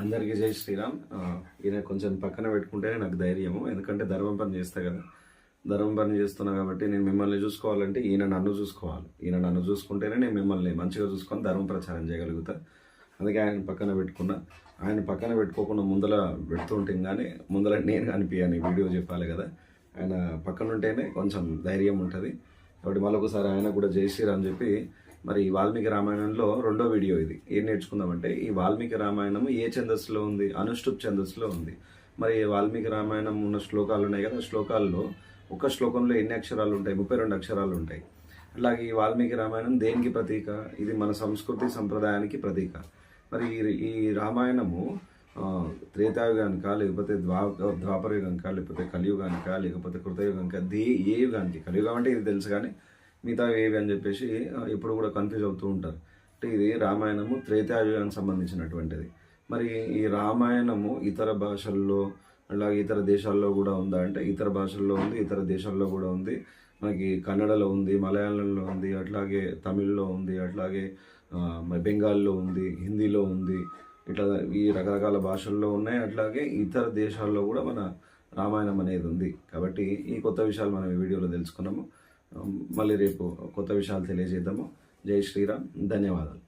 అందరికీ జై శ్రీరామ్. ఈయన కొంచెం పక్కన పెట్టుకుంటేనే నాకు ధైర్యము. ఎందుకంటే ధర్మం పని చేస్తా కదా. ధర్మం పని చేస్తున్నా కాబట్టి నేను మిమ్మల్ని చూసుకోవాలంటే ఈయన నన్ను చూసుకోవాలి. ఈయన నన్ను చూసుకుంటేనే నేను మిమ్మల్ని మంచిగా చూసుకొని ధర్మం ప్రచారం చేయగలుగుతా. అందుకే ఆయన పక్కన పెట్టుకున్నా. ఆయన పక్కన పెట్టుకోకుండా ముందల పెడుతుంటే కానీ ముందర నేను అనిపించాను వీడియో చెప్పాలి కదా. ఆయన పక్కన ఉంటేనే కొంచెం ధైర్యం ఉంటుంది. కాబట్టి మళ్ళొకసారి ఆయన కూడా జై శ్రీరామ్ చెప్పి మరి ఈ వాల్మీకి రామాయణంలో రెండో వీడియో ఇది. ఏం నేర్చుకుందామంటే ఈ వాల్మీకి రామాయణం ఏ ఛందస్సులో ఉంది? అనుష్టుప్ ఛందస్సులో ఉంది. మరి వాల్మీకి రామాయణం ఉన్న శ్లోకాలు ఉన్నాయి కదా శ్లోకాల్లో ఒక శ్లోకంలో ఎన్ని అక్షరాలు ఉంటాయి? ముప్పై రెండు అక్షరాలు ఉంటాయి. అలాగే ఈ వాల్మీకి రామాయణం దేనికి ప్రతీక? ఇది మన సంస్కృతి సంప్రదాయానికి ప్రతీక. మరి ఈ- ఈ రామాయణము త్రేతాయుగానిక లేకపోతే ద్వా ద్వాపర లేకపోతే కలియుగానిక లేకపోతే కృతయుగానిక దే ఏ యుగానికి? కలియుగం అంటే ఇది తెలుసు కానీ మిగతా ఏవి అని చెప్పేసి ఎప్పుడు కూడా కన్ఫ్యూజ్ అవుతూ ఉంటారు. అంటే ఇది రామాయణము త్రేతాయుగానికి సంబంధించినటువంటిది. మరి ఈ రామాయణము ఇతర భాషల్లో అలాగే ఇతర దేశాల్లో కూడా ఉందా? అంటే ఇతర భాషల్లో ఉంది ఇతర దేశాల్లో కూడా ఉంది. మనకి కన్నడలో ఉంది మలయాళంలో ఉంది అట్లాగే తమిళ్ళో ఉంది అట్లాగే మరి బెంగాల్లో ఉంది హిందీలో ఉంది ఇట్లా ఈ రకరకాల భాషల్లో ఉన్నాయి. అట్లాగే ఇతర దేశాల్లో కూడా మన రామాయణం అనేది ఉంది. కాబట్టి ఈ కొత్త విషయాలు మనం ఈ వీడియోలో తెలుసుకున్నాము. మళ్ళీ రేపు కొత్త విషయాలు తెలియజేద్దాము. జై శ్రీరామ్. ధన్యవాదాలు.